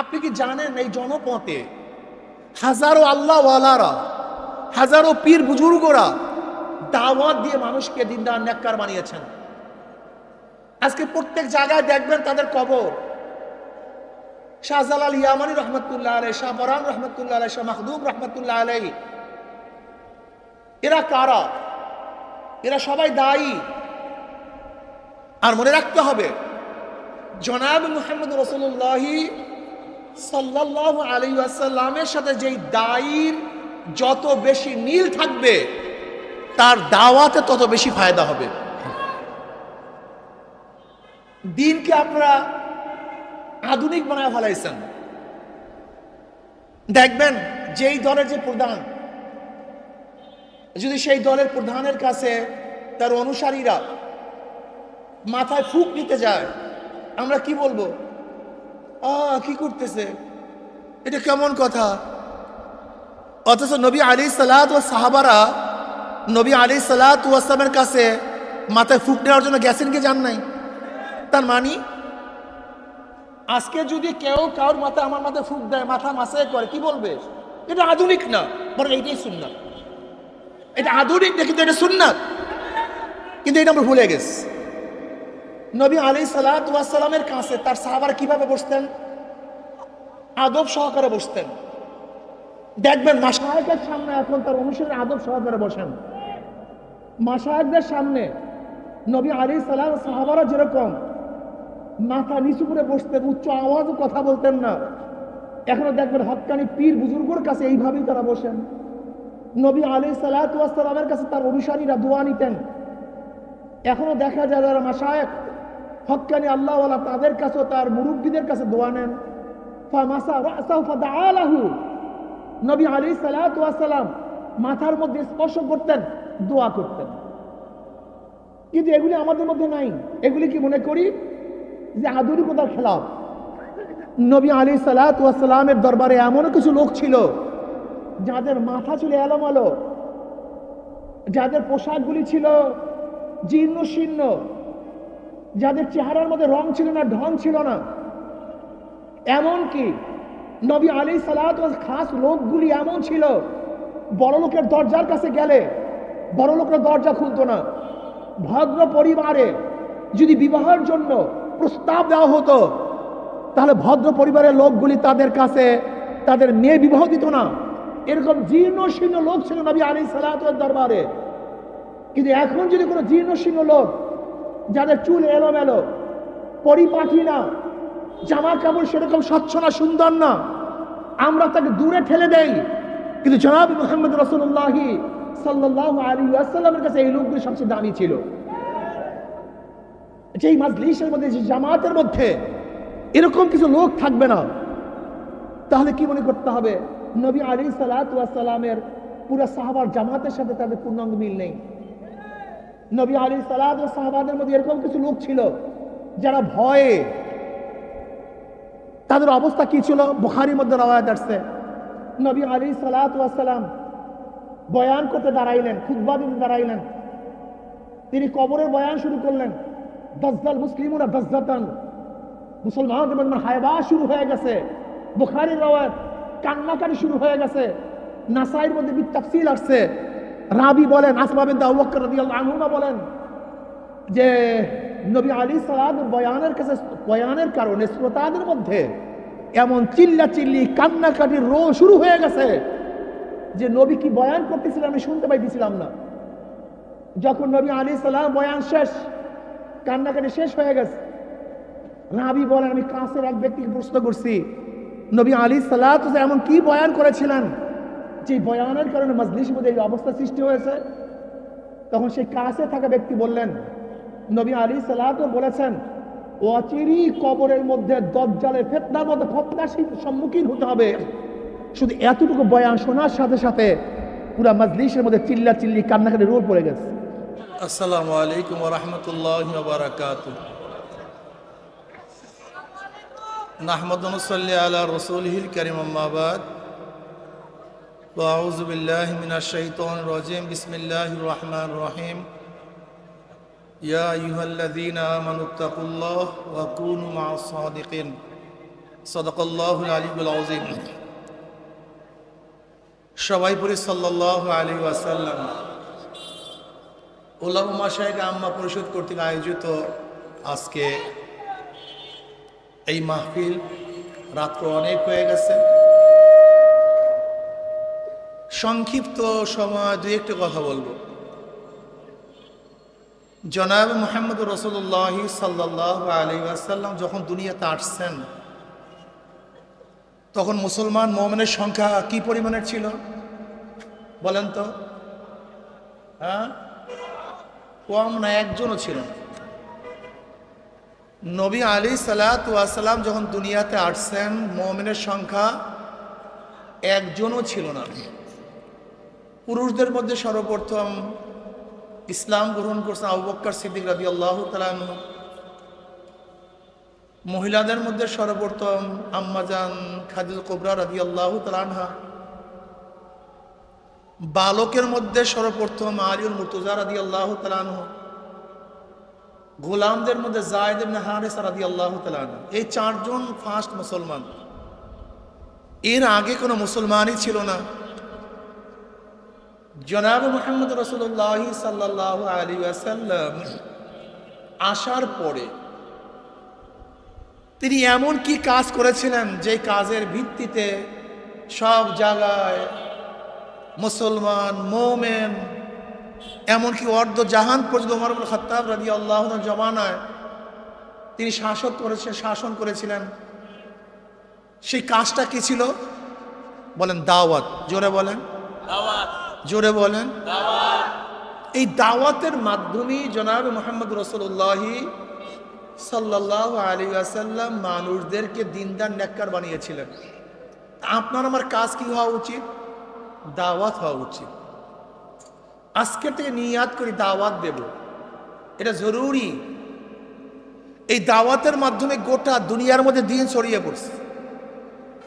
আপনি কি জানেন এই জনপথে হাজারো আল্লাহওয়ালারা, হাজারো পীর বুজুর্গরা দাওয়াত দিয়ে মানুষকে দিনদার, নেককার বানিয়েছেন। আজকে প্রত্যেক জায়গায় দেখবেন তাদের কবর। শাহজালাল ইয়ামানি রহমতুল্লাহ আলাই শাহ বরান রহমতুল্লাহ আলাই শাহ মাহদুম রহমতুল্লাহ আলাই এরা কারা? এরা সবাই দায়ী। আর মনে রাখতে হবে, জনাব মুহাম্মদ রসুল্লাহি সাল্লাহ আলী আসাল্লামের সাথে যেই দায়ীর যত বেশি মিল থাকবে, তার দাওয়াতে তত বেশি ফায়দা হবে। দিনকে আপনারা আধুনিক বানায় ফেলাইছেন। দেখবেন যেই দলের যে প্রধান, যদি সেই দলের প্রধানের কাছে তার অনুসারীরা মাথায় ফুক নিতে যায়, আমরা কি বলব? আ, কি করতেছে? এটা কেমন কথা? অথচ নবী আলী সালাত ও সাহাবারা নবী আলী সালাত ওয়াসামের কাছে মাথায় ফুক নেওয়ার জন্য গেছেন কি যান নাই? তার মানি, আজকে যদি কেউ কারোর মাথায় আমার মাথায় ফুক দেয়, মাথা মাসায় করে, কি বলবে? এটা আধুনিক না, বরং এইটাই সুন্নাত। এটা আধুনিক না, কিন্তু এটা সুন্নাত। কিন্তু এটা আমরা ভুলে গেছি। নবী আলী সালাতামের কাছে তার সাহাবার কীভাবে বসতেন? আদব সহকারে বসতেন। দেখবেন মাসায়কের সামনে এখন তার অনুসারী আদব সহকারে বসেন। মাসায়কদের সামনে নবী আলী সালাম, সাহাবারা যেরকম মাথা নিচু করে বসতেন, উচ্চ আওয়াজও কথা বলতেন না। এখনও দেখবেন হকানি পীর বুজুর্গর কাছে এইভাবেই তারা বসেন। নবী আলী সালাতামের কাছে তার অনুসারীরা দোয়া নিতেন। এখনও দেখা যায় যারা মাসায়ক হকানি আল্লাহওয়ালা তাদের কাছেও তার মুরব্বীদের কাছে দোয়া নেন। নবী আলী সালাম মাথার মধ্যে স্পর্শ করতেন, দোয়া করতেন। কিন্তু এগুলি আমাদের মধ্যে নাই। এগুলি কি মনে করি? যে আধুনিকতার খেলাফ। নবী আলী সালাতামের দরবারে এমনও কিছু লোক ছিল, যাদের মাথা ছিল এলোমালো, যাদের পোশাকগুলি ছিল জীর্ণ শীর্ণ যাদের চেহারার মধ্যে রং ছিল না, ঢং ছিল না। এমনকি নবী আলী সালাত খাস লোকগুলি এমন ছিল, বড় লোকের দরজার কাছে গেলে বড় লোকের দরজা খুলতো না। ভদ্র পরিবারে যদি বিবাহের জন্য প্রস্তাব দেওয়া হতো, তাহলে ভদ্র পরিবারের লোকগুলি তাদের কাছে তাদের মেয়ে বিবাহ দিত না। এরকম জীর্ণ শীর্ণ লোক ছিল নবী আলী সালাতের দরবারে। কিন্তু এখন যদি কোনো জীর্ণ শীর্ণ লোক যাদের চুল এলোমেলো, পরিপাটি না জামা কাপড় সেরকম স্বচ্ছ না, সুন্দর না, আমরা তাকে দূরে ঠেলে দেই। কিন্তু জনাব মোহাম্মদ রসুল্লাহি সাল্লাহ আলী আসাল্লামের কাছে এই লোকগুলি সবচেয়ে দামি ছিল। যেই মাজলিসের মধ্যে যে জামাতের মধ্যে এরকম কিছু লোক থাকবে না, তাহলে কি মনে করতে হবে? নবী আলী সালাতামের পুরো সাহাবার জামাতের সাথে তাদের পূর্ণাঙ্গ মিল নেই। নবী আলী সালাদ ও সাহাবাদের মধ্যে এরকম কিছু লোক ছিল যারা ভয়ে তাদের অবস্থা কি ছিল? বুখারির মধ্যে রওয়ায়াত আসছে। নবী আলী সালাতাম বয়ান করতে দাঁড়াইলেন খুদ্া দিতে দাঁড়াইলেন। তিনি কবরের বয়ান শুরু করলেন। দজ্জাল মুসলিমরা দজ্জাতান। মুসলমান হায়বা শুরু হয়ে গেছে। বুখারির রওয়ায়াত কান্নাকারি শুরু হয়ে গেছে। নাসাইর মধ্যে বিত্তাফসিল আসছে। রাবি বলেন আসমাবিন আনহুমা বলেন যে, নবী আলী সালাদ বয়ানের কাছে, বয়ানের কারণে শ্রোতাদের মধ্যে এমন চিল্লা চিল্লি কান্নাকাটির রো শুরু হয়ে গেছে যে, নবী কি বয়ান করতেছিলেন আমি শুনতে পাইতেছিলাম না। যখন নবী আলী সালাম বয়ান শেষ, কান্নাকাটি শেষ হয়ে গেছে, রাবি বলেন, আমি কাছের এক ব্যক্তিকে প্রশ্ন করছি, নবী আলী সালাত এমন কি বয়ান করেছিলেন? যে বয়ানের কারণে মজলিস মধ্যে এই অবস্থা সৃষ্টি হয়েছে, তখন সেই কাছে থাকা ব্যক্তি বললেন, নবী আলী সালাত বলেছেন অচিরি কবরের মধ্যে দজ্জালের ফেতনার মধ্যে ফতনার সম্মুখীন হতে হবে। শুধু এতটুকু বয়ান শোনার সাথে সাথে পুরা মজলিসের মধ্যে চিল্লা চিল্লি কান্নাকাটি রোল পড়ে গেছে। আসসালামু আলাইকুম রহমতুল্লাহ বারাকাত নাহমদ আলা রসুলহিল করিম وأعوذ بالله من الشيطان الرجيم بسم الله الرحمن الرحيم يا أيها الذين آمنوا اتقوا الله وكونوا مع الصادقين সদকল্লাহ আলিবুল আজিম সবাই পড়ি সাল্লাহ আলী ওয়াসাল্লাম উল্লাহ শাহেক আম্মা পরিষদ কর্তৃক আয়োজিত আজকে এই মাহফিল রাত্র অনেক হয়ে গেছে সংক্ষিপ্ত সময় দুই একটি কথা বলব। জনাব মোহাম্মদ রসুল্লাহ সাল্লাহ আলী আসাল্লাম যখন দুনিয়াতে আসছেন, তখন মুসলমান মোমেনের সংখ্যা কি পরিমাণের ছিল? বলেন তো। হ্যাঁ? কম না একজনও ছিল নবী আলী সালাতাম যখন দুনিয়াতে আসছেন, মোমেনের সংখ্যা একজনও ছিল না। পুরুষদের মধ্যে সর্বপ্রথম ইসলাম গ্রহণ করছেন আবু বক্কর সিদ্দিক রাজি আল্লাহ তালানু মহিলাদের মধ্যে সর্বপ্রথম আম্মাজান খাদিল কোবরা রাজি আল্লাহ তালানহা বালকের মধ্যে সর্বপ্রথম আরিউল মুর্তুজা রাজি আল্লাহ তালানহ গোলামদের মধ্যে জায়দ হারিস রাজি আল্লাহ তালানহ এই চারজন ফার্স্ট মুসলমান। এর আগে কোনো মুসলমানই ছিল না। জনাব মোহাম্মদ রসুল্লাহ সাল্লাহ আলী আসাল্লাম আসার পরে তিনি এমন কি কাজ করেছিলেন যে কাজের ভিত্তিতে সব জায়গায় মুসলমান, মোমেন, এমনকি অর্ধ জাহান পর্যন্ত উমরুল খত্তাব রাজি আল্লাহ জমানায় তিনি শাসক করেছে, শাসন করেছিলেন। সেই কাজটা কি ছিল? বলেন দাওয়াত, জোরে বলেন। জোরে বলেন। এই দাওয়াতের মাধ্যমেই জনাব মোহাম্মদ রসুল্লাহি সাল্লাহ আলী আসাল্লাম মানুষদেরকে দিনদার, নেককার বানিয়েছিলেন। আপনার, আমার কাজ কি হওয়া উচিত? দাওয়াত হওয়া উচিত। আজকের থেকে নিয়াদ করি দাওয়াত দেব। এটা জরুরি। এই দাওয়াতের মাধ্যমে গোটা দুনিয়ার মধ্যে দিন ছড়িয়ে পড়ছে।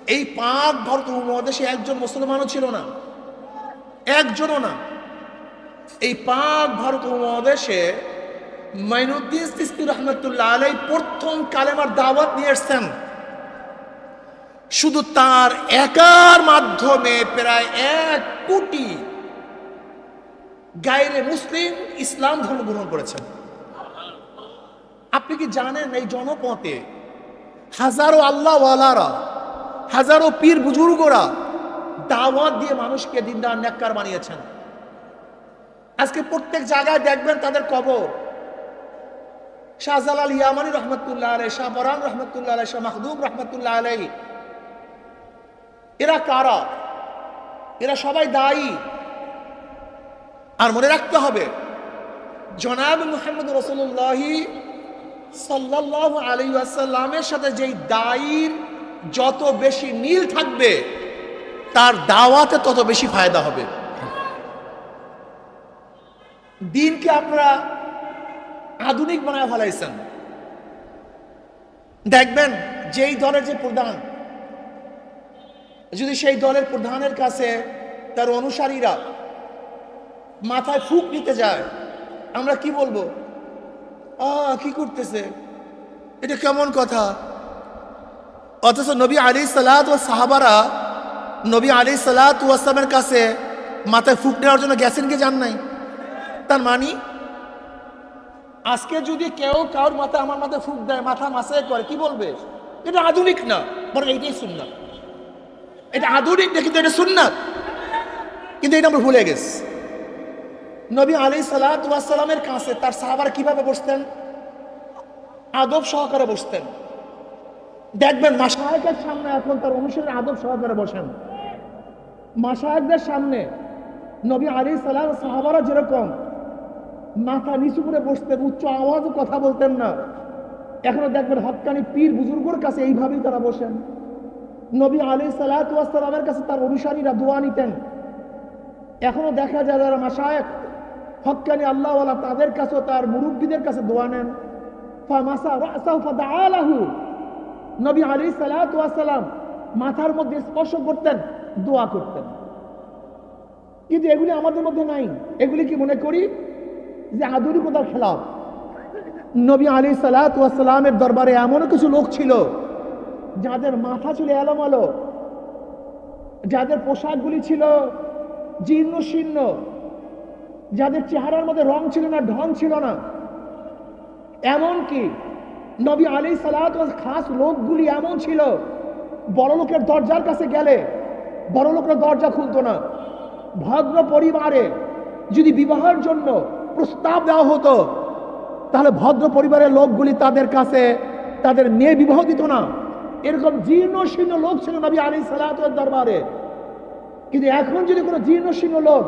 এই পাক ভারত উপমহাদেশে একজন মুসলমানও ছিল না। একজনও না। এই পাক ভারত উপমহাদেশে মাইনুদ্দিন সিস্তি রহমতুল্লাহ আলাই প্রথম কালেমার দাওয়াত নিয়ে এসছেন। শুধু তার একার মাধ্যমে প্রায় এক কোটি গায়েরে মুসলিম ইসলাম ধর্ম গ্রহণ করেছেন। আপনি কি জানেন এই জনপথে হাজারো আল্লাহওয়ালারা, হাজারো পীর বুজুর্গরা দাওয়াত দিয়ে মানুষকে দিনদার, নেককার বানিয়েছেন। আজকে প্রত্যেক জায়গায় দেখবেন তাদের কবর। শাহজালাল ইয়ামানি রহমতুল্লাহ আলাই শাহ বরান রহমতুল্লাহ আলাই শাহ মাহদুব রহমতুল্লাহ আলাই এরা কারা? এরা সবাই দায়ী। আর মনে রাখতে হবে, জনাব মুহাম্মদ রসুল্লাহি সাল্লাহ আলী আসাল্লামের সাথে যেই দায়ীর যত বেশি মিল থাকবে তার দাওয়াতে তত বেশি ফায়দা হবে। দিনকে আপনারা আধুনিক বানায় ফেলাইছেন। দেখবেন যেই দলের যে প্রধান, যদি সেই দলের প্রধানের কাছে তার অনুসারীরা মাথায় ফুক নিতে যায়, আমরা কি বলব? কি করতেছে? এটা কেমন কথা? অথচ নবী আলী সালাদ ও সাহাবারা নবী আলী সালাত ওয়াসামের কাছে মাথায় ফুক নেওয়ার জন্য গেছেন কি যান নাই? তার মানি, আজকে যদি কেউ কারোর মাথায় আমার মাথায় ফুক দেয়, মাথা মাসায় করে, কি বলবে? এটা আধুনিক না, বরং এইটাই সুন্নাত। এটা আধুনিক না, কিন্তু এটা সুন্নাত। কিন্তু এটা আমরা ভুলে গেছি। নবী আলী সালাতামের কাছে তার সাহাবার কীভাবে বসতেন? আদব সহকারে বসতেন। দেখবেন, মাসায়কের সামনে এখন তার অনুসারে আদব সহকারে বসেন। মাসায়কদের সামনে নবী আলী সালাম, সাহাবারা যেরকম মাথা নিচু করে বসতেন, উচ্চ আওয়াজও কথা বলতেন না, এখনও দেখবেন হকানি পীর বুজুর্গর কাছে এইভাবেই তারা বসেন। নবী আলী সালাতামের কাছে তার অনুসারীরা দোয়া নিতেন। এখনও দেখা যায় যারা মাসায়ক হকানি আল্লাহওয়ালা তাদের কাছেও তার মুরব্বীদের কাছে দোয়া নেন। নবী আলী সালাম মাথার মধ্যে স্পর্শ করতেন। দোয়া করতেন। কিন্তু এগুলি আমাদের মধ্যে নাই। এগুলি কি মনে করি? যে আধুনিকতার খেলাফ। নবী আলী সালাতামের দরবারে এমনও কিছু লোক ছিল, যাদের মাথা ছিল এলোমেলো, যাদের পোশাকগুলি ছিল জীর্ণ শীর্ণ, যাদের চেহারার মধ্যে রং ছিল না, ঢং ছিল না। এমন কি নবী আলী সালাত খাস লোকগুলি এমন ছিল বড় লোকের দরজার কাছে গেলে বড় লোকের দরজা খুলতো না। ভদ্র পরিবারে যদি বিবাহের জন্য প্রস্তাব দেওয়া হতো, তাহলে ভদ্র পরিবারের লোকগুলি তাদের কাছে তাদের মেয়ে বিবাহ দিত না। এরকম জীর্ণ শীর্ণ লোক ছিল নবী আলী সালাতের দরবারে। কিন্তু এখন যদি কোনো জীর্ণ শীর্ণ লোক,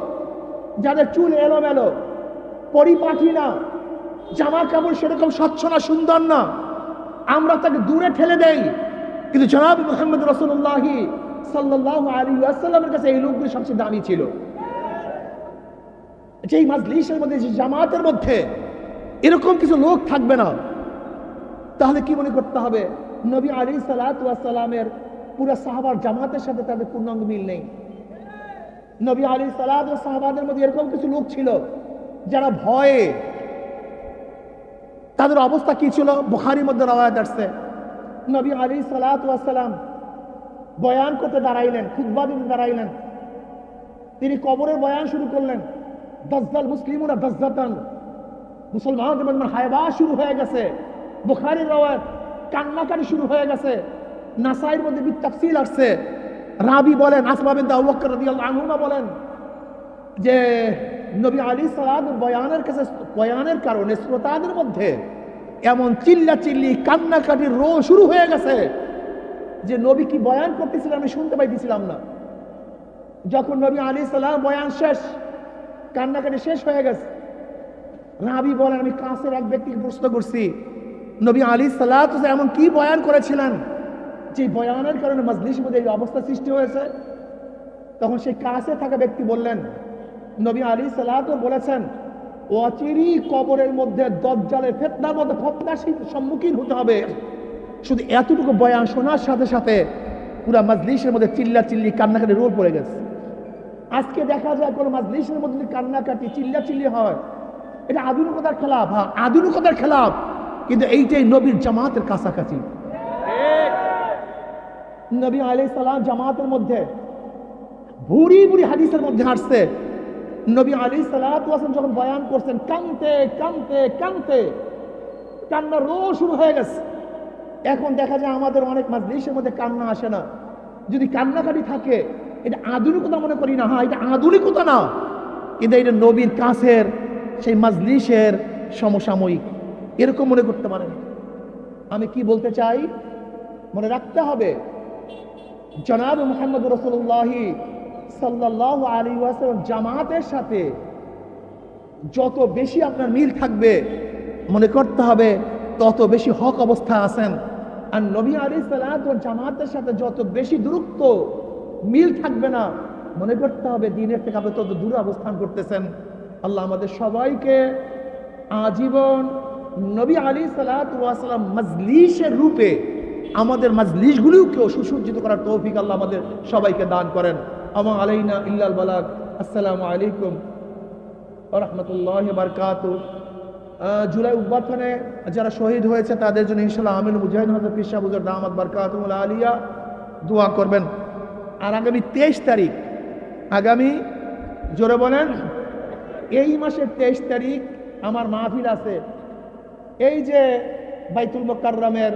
যাদের চুল এলোমেলো, পরিপাটি না, জামা কাপড় সেরকম স্বচ্ছ না, সুন্দর না, আমরা তাকে দূরে ঠেলে দেই। কিন্তু জনাব মোহাম্মদ রসুল্লাহি সাল্লাহ কাছে এই লোকগুলি সবচেয়ে দামি ছিল। যেই মাজলিসের মধ্যে যে জামাতের মধ্যে এরকম কিছু লোক থাকবে না, তাহলে কি মনে করতে হবে? নবী আলী সালাতামের পুরো সাহাবার জামাতের সাথে তাদের পূর্ণাঙ্গ মিল নেই। নবী আলী সালাদ ও সাহাবাদের মধ্যে এরকম কিছু লোক ছিল যারা ভয়ে তাদের অবস্থা কি ছিল? বুখারির মধ্যে রওয়ায়াত আসছে। নবী আলী সালাতাম বয়ান করতে দাঁড়াইলেন, খুতবা দিতে দাঁড়াইলেন। তিনি কবরের বয়ান শুরু করলেন। দজ্জাল মুসলিমরা দজ্জাতান। মুসলমানদের মধ্যে হায়বা শুরু হয়ে গেছে, বুখারির রওয়ায়াত কান্নাকারি শুরু হয়ে গেছে নাসাইয়ের মধ্যে বিত্তাফসিল আসছে। রাবি বলেন, আসমা বিন আবু বকর রাদিয়াল্লাহু আনহুমা বলেন যে, নবী আলী সালাদ বয়ানের কাছে, বয়ানের কারণে শ্রোতাদের মধ্যে এমন চিল্লা চিল্লি কান্নাকাটির রো শুরু হয়ে গেছে। যে নবী কি বয়ান করতেছিলেন আমি শুনতে পাইতেছিলাম না। যখন নবী আলী সালাম বয়ান শেষ, কান্নাকাটি শেষ হয়ে গেছে। রাবি বলেন, আমি কাছের এক ব্যক্তিকে প্রশ্ন করছি, নবী আলী সালাত এমন কি বয়ান করেছিলেন? যে বয়ানের কারণে মজলিসের মধ্যে এই অবস্থা সৃষ্টি হয়েছে। তখন সেই কাছে থাকা ব্যক্তি বললেন, নবী আলী সালাত বলেছেন অচিরি কবরের মধ্যে দজ্জালের ফেতনার মধ্যে ফতনার সম্মুখীন হতে হবে। শুধু এতটুকু বয়ান শোনার সাথে সাথে পুরা মজলিসের মধ্যে চিল্লা চিল্লি কান্নাকাটি রোল পড়ে গেছে। আজকে দেখা যায় কোনো মজলিসের মধ্যে কান্নাকাটি চিল্লা চিল্লি হয়, এটা আধুনিকতার খেলাফ হ্যাঁ আধুনিকতার খেলাফ কিন্তু এইটাই নবীর জামাতের কাছাকাছি। নবী আলাই সালাম জামাতের মধ্যে ভুরি ভুরি হাদিসের মধ্যে আসছে নবী আলী সালাম যখন বয়ান করছেন, কানতে কানতে কানতে কান্না রো শুরু হয়ে গেছে। এখন দেখা যায় আমাদের অনেক মাজলিসের মধ্যে কান্না আসে না। যদি কান্নাকাটি থাকে, এটা আধুনিকতা মনে করি না হ্যাঁ এটা আধুনিকতা না। কিন্তু এটা নবীর কাছের, সেই মাজলিসের সমসাময়িক। এরকম মনে করতে পারেন। আমি কি বলতে চাই? মনে রাখতে হবে, জনাব মোহাম্মদ রসুল্লাহি সাল্লাহ আলী ওয়াসাল্লাম জামাতের সাথে যত বেশি আপনার মিল থাকবে, মনে করতে হবে তত বেশি হক অবস্থা আছেন। আর নবী আলী সালাত জামাতের সাথে যত বেশি দূরত্ব, মিল থাকবে না। মনে করতে হবে দিনের থেকে আপনি তত দূরে অবস্থান করতেছেন। আল্লাহ আমাদের সবাইকে আজীবন নবী আলী সালাম মজলিসের রূপে আমাদের মজলিসগুলিকেও সুসজ্জিত করার তৌফিক আল্লাহ আমাদের সবাইকে দান করেন। আমা আলাইনা ইল্লাল বালাক আসসালামু আলাইকুম রহমতুল্লাহ বারকাত জুলাই উদ্বাটনে যারা শহীদ হয়েছে, তাদের জন্য ইনশাল্লাহ আমিন মুজাহিদ হজরত পিসা বুজর দামাদ বারকাতুল আলিয়া দোয়া করবেন। আর আগামী তেইশ তারিখ, আগামী, জোরে বলেন, এই মাসের তেইশ তারিখ আমার মাহফিল আছে। এই যে বাইতুল মোকাররমের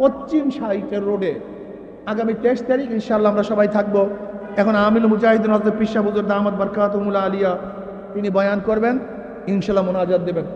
পশ্চিম সাইটের রোডে, আগামী তেইশ তারিখ ইনশাল্লাহ আমরা সবাই থাকব। এখন আমিল মুজাহিদিন হজরত পিসা বুজুর দামাদ বারকাতুল আলিয়া তিনি বয়ান করবেন ইনশাল্লাহ মোনাজাত দেবেন।